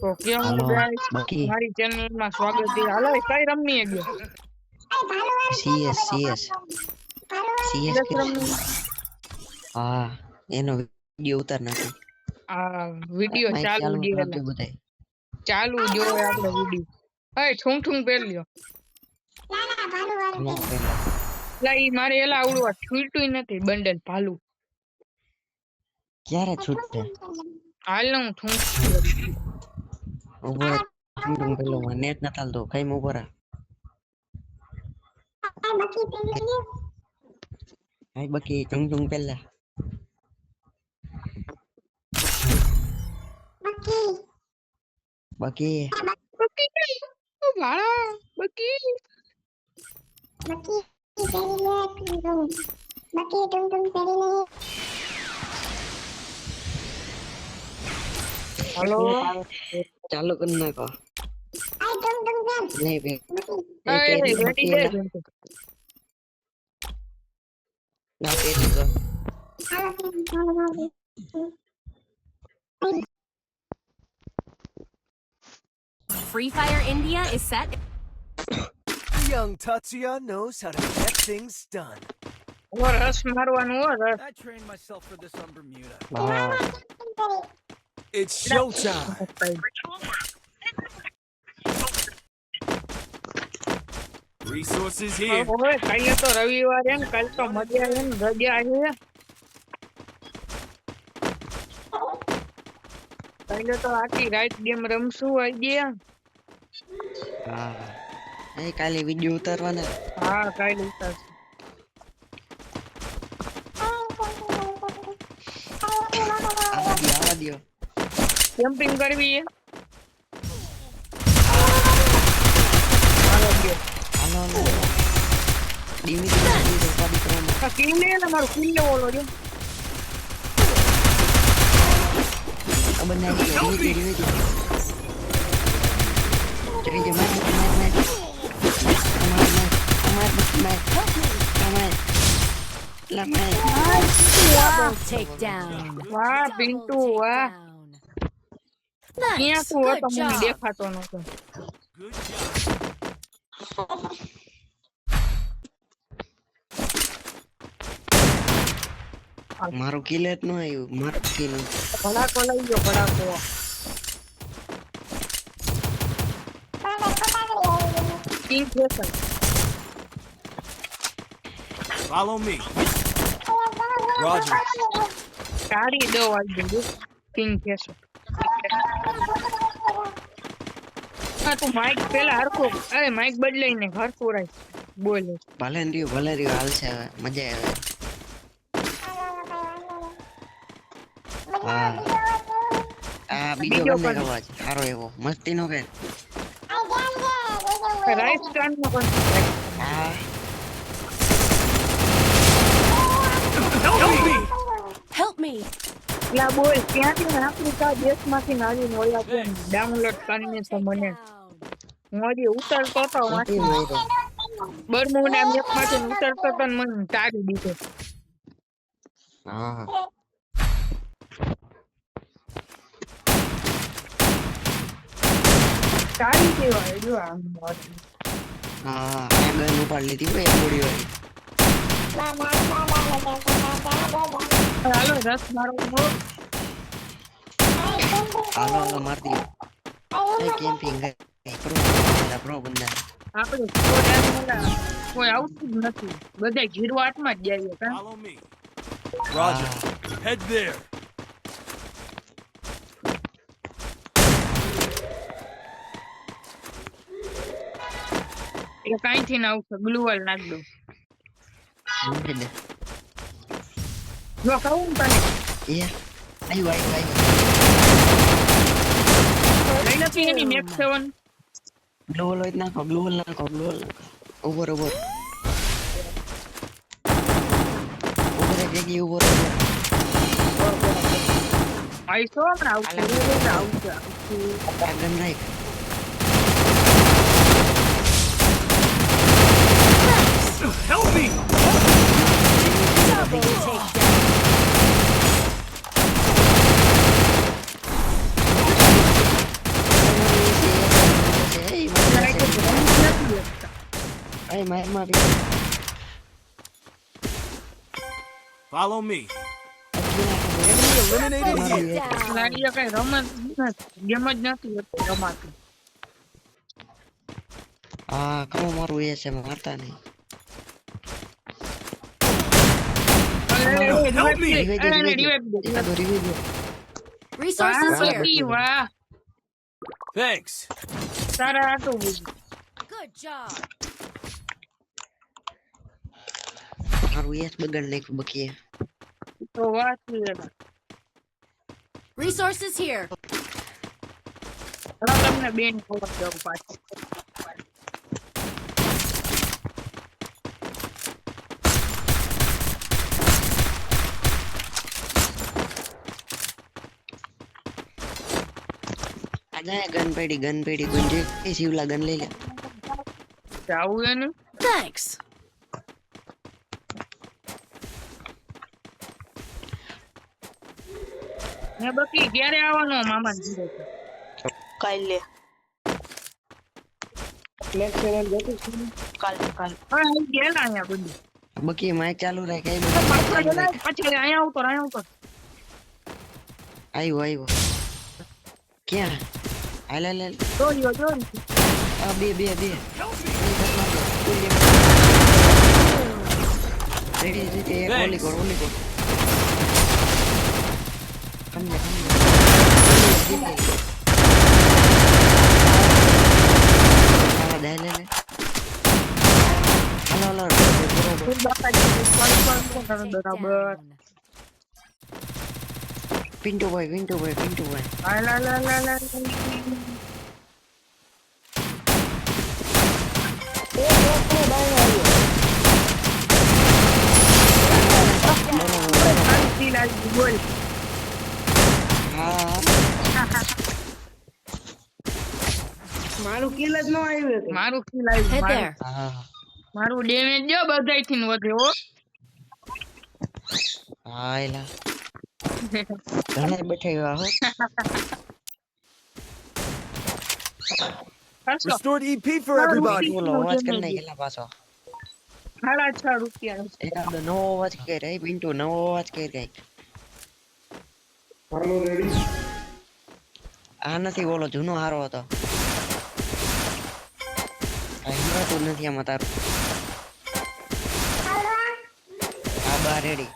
તો કેમ મારી ચેનલમાં સ્વાગત છે. હાલો કઈ રમની ગયો સીએસ સીએસ. સીએસ હા એનો વિડિયો ઉતાર નાખી. આ વિડિયો ચાલુ બધાય. ચાલુ જો આપણો વિડિયો. એ ઠુંગ ઠુંગ પહેર્યો. મારે એલા આવડવા છૂટ્યું નથી બંડલ ભાલું. ક્યારે છૂટશે? હાલ હું ઠુંગ ઊભો રહે. તું પેલો નેટ ના ચાલતો કઈ ઊભો રહે હાય બાકી ચુંગ ચુંગ પેલા બાકી બકી ઓ ભાળા બકી હાલો ચાલુ કરી નાખો નહીં બે એ પેરી રેડી બાકી દે એલા. ના પેરી તો Free Fire India is set. Young Tatsuya knows how to get things done. ઓ રસ મારવાનું હો રસ I trained myself for this on Bermuda. હા It's showtime. Resources here. હવે કાલે તો રવિવાર કાલ તો મજા એમ રજા છે કાલે તો આખી રાત ગેમ રમશું આઈડિયા હા. એ કાલે વિડિયો ઉતારવાના. હા કાલે ઉતારશું આવા દ્યો આવા દ્યો કેમ્પિંગ કરવી છે હાલો ગયો. હાલો હાલો ડીમી તો ડીમી તો ઉપાડી કરવાનો આ કિલ લે ને મારું કિલ લેવો ઓલો જો આ બંને આવી ગયા ડીમી ડીમી ડીમી ડીમી માર માર માર અમાર માર અમાર માર અમાર લા માર Double takedown. વાહ પિન્ટુ વાહ Nice. ક્યાં તું હતો મને. દેખાતો નતો. મારું કિલ જ ન આવ્યું મારું કિલ ભડાકો લઈ ગયો ભડાકો king fashion Follow me. Roger. સારી દો આવી king. કિંગ ફેશન હા તું માઈક પેલા હરખો અરે માઈક બદલાઈને હરખું રાખ. બોલે. ભલે ને ભલે રહ્યું હાલશે હવે મજા આવે. આ બીજો બીજો અવાજ સારો એવો મસ્તી નો કે? રાઈટ સ્ટાન્ડ નો પણ. હા. Help me! Help me. લા બોલ ક્યાંથી ને આફ્રિકા દેશમાંથી ઓલા કેમ ડાઉનલોડ કરીને તો મને હજી ઉતરતો તો. માર્યો બરમુડા મેપમાંથી ઉતરતો તો મને તારી દીધો. હા. તારી કેવાય જો આમ મોડી હા આ ગન ઉપાડી લીધી હોય ગોળી વાળી. હાલો રસ મારો હાલો હાલો માર દીધો. એ કેમ્પિંગ પ્રો બંદા આપણે કોઈ આવતું જ નથી. બધા ગીરવાટમાં જ જઈએ કાં. Roger. Head there. એટલે કાંઈથી ના આવશે ગ્લુવલ નાખ દો. જો કહું ને તને. એ આવ્યું આવ્યું લઈ નથી એની મેપ સેવન ગ્લોવલ હોય તો નાખો ગ્લોવલ નાખો ગ્લોવલ નાખો ઊભો ઊભો ઊભો રે જગ્યાએ ઊભો રે આવીશો હમણાં આવશે આવશે આવશે આ ગન રાખ Help me! Double takedown. ભાઈ માર મારી Follow me. અટકી નાખો Enemy eliminated મારી here. એક. Down. લાડીએ કઈ રમત ગેમ જ નથી હોતી રમાતી હા કમો મારું એ છે મારતા નહીં અરે, એ revive Revive દે. દે, અરે, revive દે. revive દે. એકાદો revive દે. Resources વાહ, here. બકી, વાહ Thanks. તારા આટલું બધું. Good job. જ બગાડ નાખ્યું બકીએ તો વાત છે Resources here. હવે તમને બેન ખબર દઉં પાછી આજા ગન પેડી ગન પેડી ગુંજે એ શિવલા ગન લઈ લે જાવું એનું Thanks. ને બકી ક્યારે આવવાનો મામા કાલે. કાલે કાલે. હા અહીં અહીંયા બધું. બકી માઇક ચાલુ રાખ એ પાછળ બધું ગયેલા, પછી અહીંયા આવતો અહીંયા આવતો આવ્યો આવ્યો ક્યાં? હાલ હાલ દોડ્યો આ બે બે બે. રેડી રેડી ઓલી કર ઓલી કર સમજે સમજે આવા દે લે લે હાલો હાલો બરોબર ફૂલ બાપાજી ફોન ફોન ફોન કરો Take બરાબર down. પિન્ટુ ભાઈ પિન્ટુ ભાઈ પિન્ટુ ભાઈ હા લા લા લા લા લા. શાંતિ લાગી બોલ હા મારું કિલ જ ન આવ્યું મારું કિલ આવ્યું. મારું- ડેમેજ જો બધાયથી વધે હો. હા એલા. ઘણા બેઠા એવા હો. Restored EP for everybody. બોલો અવાજ કરી નાખેલા પાછો. સાડા છ રૂપિયા એકાદો નવો અવાજ કર એ પિન્ટુ નવો અવાજ કર કંઈક. આ નથી બોલો જૂનો હારો હતો. આ હિંમતું નથી આમાં તારું. આ બા રેડી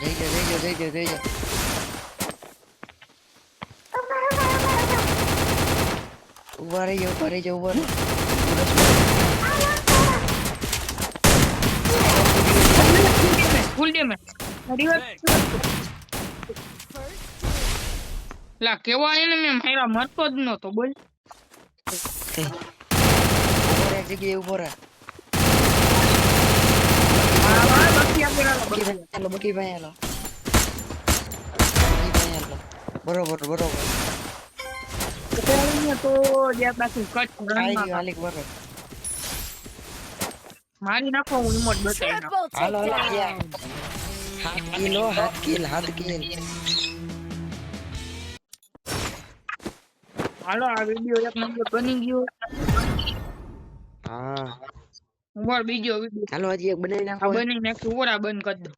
જઈ જા જઈ જા જઈ જા જઈ જા. ઊભા રહી જા, ઊભા રહી જા, ઊભા રહી ફૂલ ડેમેજ લા કેવા એને મે મારા મરતો જ નતો બોલ ઓરે જગ્યાએ ઊભો રહે બાકી હાલો. ભાઈ હાલો હાલો હાલો બરોબર બરોબર તો જ્યાં રણમાં ગયો હાલીક બરોબર મારી નાખો હું ઈમોટ બતાવી હાલો હાલો હાથ કિલો હાથ કિલ હાથ કિલ હાલો આ વીડિયો એક નંબર બની ગયો. હા. ઉપર બીજો વીડિયો હાલો હજી એક બનાવી નાખો. બની નાખ્યું ઓરા બંધ કરી દો.